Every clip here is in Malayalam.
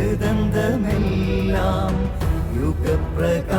ഹൃദന്തമെല്ലാം യുഗപ്രകാശത്താ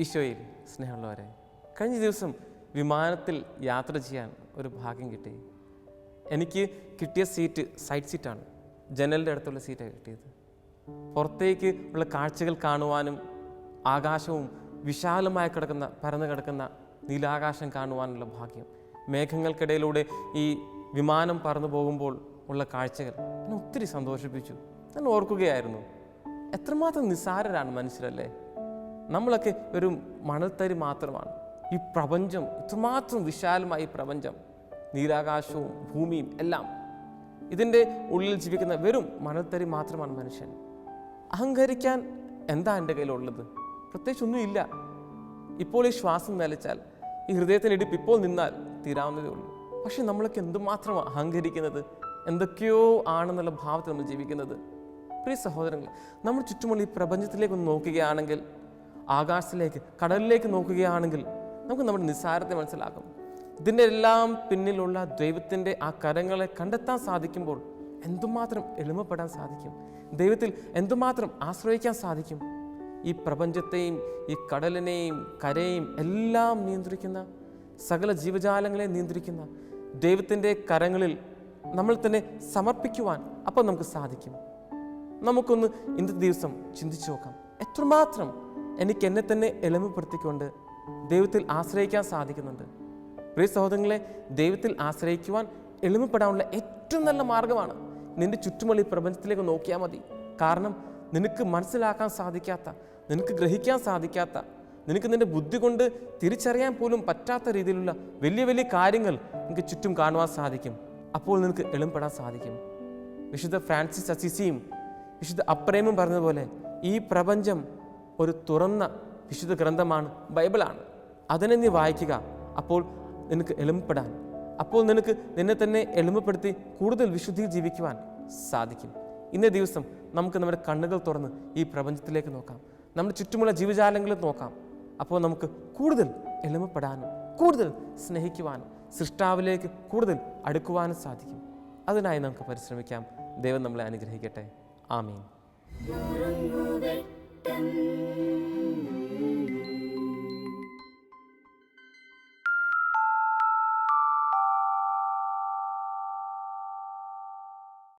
ഈശോയിൽ സ്നേഹമുള്ളവരെ കഴിഞ്ഞ ദിവസം വിമാനത്തിൽ യാത്ര ചെയ്യാൻ ഒരു ഭാഗ്യം കിട്ടി. എനിക്ക് കിട്ടിയ സീറ്റ് സൈഡ് സീറ്റാണ്. ജനലിന്റെ അടുത്തുള്ള സീറ്റാണ് കിട്ടിയത്. പുറത്തേക്ക് ഉള്ള കാഴ്ചകൾ കാണുവാനും ആകാശവും വിശാലമായി കിടക്കുന്ന പരന്നു കിടക്കുന്ന നീലാകാശം കാണുവാനുള്ള ഭാഗ്യം. മേഘങ്ങൾക്കിടയിലൂടെ ഈ വിമാനം പറന്നു പോകുമ്പോൾ ഉള്ള കാഴ്ചകൾ എന്നെ ഒത്തിരി സന്തോഷിപ്പിച്ചു. ഞാൻ ഓർക്കുകയായിരുന്നു എത്രമാത്രം നിസ്സാരരാണ് മനുഷ്യരല്ലേ? നമ്മളൊക്കെ ഒരു മണൽത്തരി മാത്രമാണ്. ഈ പ്രപഞ്ചം ഇത്രമാത്രം വിശാലമായ ഈ പ്രപഞ്ചം നീരാകാശവും ഭൂമിയും എല്ലാം ഇതിന്റെ ഉള്ളിൽ ജീവിക്കുന്ന വെറും മണൽത്തരി മാത്രമാണ് മനുഷ്യൻ. അഹങ്കരിക്കാൻ എന്താ എന്റെ കയ്യിലുള്ളത്? പ്രത്യേകിച്ച് ഒന്നുമില്ല ഇപ്പോൾ ഈ ശ്വാസം നിലച്ചാൽ ഈ ഹൃദയത്തിന് ഇടിപ്പ് ഇപ്പോൾ നിന്നാൽ തീരാവുന്നതേ ഉള്ളൂ. പക്ഷെ നമ്മളൊക്കെ എന്തുമാത്രം അഹങ്കരിക്കുന്നത്? എന്തൊക്കെയോ ആണെന്നുള്ള ഭാവത്തിൽ നമ്മൾ ജീവിക്കുന്നത്? പ്രിയ സഹോദരങ്ങൾ നമ്മൾ ചുറ്റുമുള്ള ഈ പ്രപഞ്ചത്തിലേക്ക് ഒന്ന് നോക്കുകയാണെങ്കിൽ ആകാശത്തിലേക്ക് കടലിലേക്ക് നോക്കുകയാണെങ്കിൽ നമുക്ക് നമ്മുടെ നിസ്സാരത്തെ മനസ്സിലാക്കും ഇതിന്റെ എല്ലാം പിന്നിലുള്ള ദൈവത്തിന്റെ ആ കരങ്ങളെ കണ്ടെത്താൻ സാധിക്കുമ്പോൾ എന്തുമാത്രം എളിമപ്പെടാൻ സാധിക്കും? ദൈവത്തിൽ എന്തുമാത്രം ആശ്രയിക്കാൻ സാധിക്കും? ഈ പ്രപഞ്ചത്തെയും ഈ കടലിനെയും കരയെയും എല്ലാം നിയന്ത്രിക്കുന്ന സകല ജീവജാലങ്ങളെ നിയന്ത്രിക്കുന്ന ദൈവത്തിന്റെ കരങ്ങളിൽ നമ്മൾ തന്നെ സമർപ്പിക്കുവാൻ അപ്പം നമുക്ക് സാധിക്കും. നമുക്കൊന്ന് ഇന്നത്തെ ദിവസം ചിന്തിച്ചു നോക്കാം. എത്രമാത്രം എനിക്ക് എന്നെ തന്നെ എളിമപ്പെടുത്തിക്കൊണ്ട് ദൈവത്തിൽ ആശ്രയിക്കാൻ സാധിക്കുന്നുണ്ട്. പ്രിയ സഹോദരങ്ങളെ ദൈവത്തിൽ ആശ്രയിക്കുവാൻ എളിമപ്പെടാനുള്ള ഏറ്റവും നല്ല മാർഗമാണ് നിന്റെ ചുറ്റുമുള്ള ഈ പ്രപഞ്ചത്തിലേക്ക് നോക്കിയാൽ മതി. കാരണം നിനക്ക് മനസ്സിലാക്കാൻ സാധിക്കാത്ത നിനക്ക് ഗ്രഹിക്കാൻ സാധിക്കാത്ത നിനക്ക് നിന്റെ ബുദ്ധി കൊണ്ട് തിരിച്ചറിയാൻ പോലും പറ്റാത്ത രീതിയിലുള്ള വലിയ വലിയ കാര്യങ്ങൾ നിനക്ക് ചുറ്റും കാണുവാൻ സാധിക്കും. അപ്പോൾ നിനക്ക് എളിമപ്പെടാൻ സാധിക്കും. വിശുദ്ധ ഫ്രാൻസിസ് അസിസിയും വിശുദ്ധ അപ്രേമും പറഞ്ഞതുപോലെ ഈ പ്രപഞ്ചം ഒരു തുറന്ന വിശുദ്ധ ഗ്രന്ഥമാണ് ബൈബിളാണ്. അതിനെ നീ വായിക്കുക. അപ്പോൾ നിനക്ക് എളിമപ്പെടാൻ അപ്പോൾ നിനക്ക് നിന്നെ തന്നെ എളിമപ്പെടുത്തി കൂടുതൽ വിശുദ്ധിയിൽ ജീവിക്കുവാൻ സാധിക്കും. ഇന്നേ ദിവസം നമുക്ക് നമ്മുടെ കണ്ണുകൾ തുറന്ന് ഈ പ്രപഞ്ചത്തിലേക്ക് നോക്കാം. നമ്മുടെ ചുറ്റുമുള്ള ജീവജാലങ്ങളിൽ നോക്കാം. അപ്പോൾ നമുക്ക് കൂടുതൽ എളിമപ്പെടാനും കൂടുതൽ സ്നേഹിക്കുവാനും സൃഷ്ടാവിലേക്ക് കൂടുതൽ അടുക്കുവാനും സാധിക്കും. അതിനായി നമുക്ക് പരിശ്രമിക്കാം. ദൈവം നമ്മളെ അനുഗ്രഹിക്കട്ടെ. ആമീൻ.